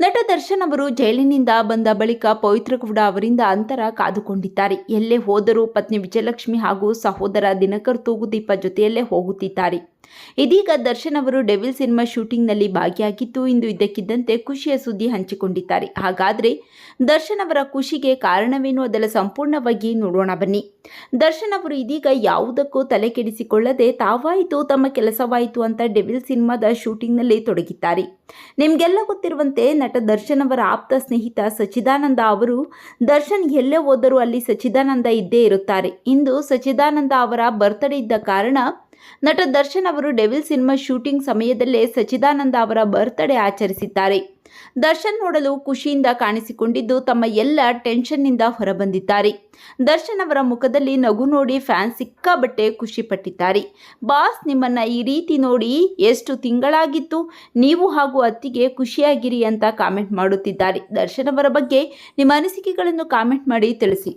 ನಟ ದರ್ಶನ್ ಅವರು ಜೈಲಿನಿಂದ ಬಂದ ಬಳಿಕ ಪವಿತ್ರ ಗೌಡ ಅವರಿಂದ ಅಂತರ ಕಾದುಕೊಂಡಿದ್ದಾರೆ. ಎಲ್ಲೇ ಹೋದರೂ ಪತ್ನಿ ವಿಜಯಲಕ್ಷ್ಮಿ ಹಾಗೂ ಸಹೋದರ ದಿನಕರ್ ತೂಗುದೀಪ ಜೊತೆಯಲ್ಲೇ ಹೋಗುತ್ತಿದ್ದಾರೆ. ಇದೀಗ ದರ್ಶನ್ ಅವರು ಡೆವಿಲ್ ಸಿನಿಮಾ ಶೂಟಿಂಗ್ನಲ್ಲಿ ಭಾಗಿಯಾಗಿದ್ದು, ಇಂದು ಇದ್ದಕ್ಕಿದ್ದಂತೆ ಖುಷಿಯ ಸುದ್ದಿ ಹಂಚಿಕೊಂಡಿದ್ದಾರೆ. ಹಾಗಾದರೆ ದರ್ಶನ್ ಅವರ ಖುಷಿಗೆ ಕಾರಣವೇನು? ಅದರ ಸಂಪೂರ್ಣವಾಗಿ ನೋಡೋಣ ಬನ್ನಿ. ದರ್ಶನ್ ಅವರು ಇದೀಗ ಯಾವುದಕ್ಕೂ ತಲೆ ಕೆಡಿಸಿಕೊಳ್ಳದೆ ತಾವಾಯಿತು ತಮ್ಮ ಕೆಲಸವಾಯಿತು ಅಂತ ಡೆವಿಲ್ ಸಿನಿಮಾದ ಶೂಟಿಂಗ್ನಲ್ಲಿ ತೊಡಗಿದ್ದಾರೆ. ನಿಮಗೆಲ್ಲ ಗೊತ್ತಿರುವಂತೆ ನಟ ದರ್ಶನ್ ಅವರ ಆಪ್ತ ಸ್ನೇಹಿತ ಸಚಿದಾನಂದ ಅವರು ದರ್ಶನ್ ಎಲ್ಲೇ ಹೋದರೂ ಅಲ್ಲಿ ಸಚಿದಾನಂದ ಇದ್ದೇ ಇರುತ್ತಾರೆ. ಇಂದು ಸಚಿದಾನಂದ ಅವರ ಬರ್ತಡೇ ಇದ್ದ ಕಾರಣ ನಟ ದರ್ಶನ್ ಅವರು ಡೆವಿಲ್ ಸಿನಿಮಾ ಶೂಟಿಂಗ್ ಸಮಯದಲ್ಲೇ ಸಚಿದಾನಂದ ಅವರ ಬರ್ತ್ಡೇ ಆಚರಿಸಿದ್ದಾರೆ. ದರ್ಶನ್ ನೋಡಲು ಖುಷಿಯಿಂದ ಕಾಣಿಸಿಕೊಂಡಿದ್ದು ತಮ್ಮ ಎಲ್ಲ ಟೆನ್ಷನ್ನಿಂದ ಹೊರಬಂದಿದ್ದಾರೆ. ದರ್ಶನ್ ಅವರ ಮುಖದಲ್ಲಿ ನಗು ನೋಡಿ ಫ್ಯಾನ್ ಸಿಕ್ಕಾಬಟ್ಟೆ ಖುಷಿ ಪಟ್ಟಿದ್ದಾರೆ ಬಾಸ್ ನಿಮ್ಮನ್ನ ಈ ರೀತಿ ನೋಡಿ ಎಷ್ಟು ತಿಂಗಳಾಗಿತ್ತು, ನೀವು ಹಾಗೂ ಅತ್ತಿಗೆ ಖುಷಿಯಾಗಿರಿ ಅಂತ ಕಾಮೆಂಟ್ ಮಾಡುತ್ತಿದ್ದಾರೆ. ದರ್ಶನ್ ಅವರ ಬಗ್ಗೆ ನಿಮ್ಮ ಅನಿಸಿಕೆಗಳನ್ನು ಕಾಮೆಂಟ್ ಮಾಡಿ ತಿಳಿಸಿ.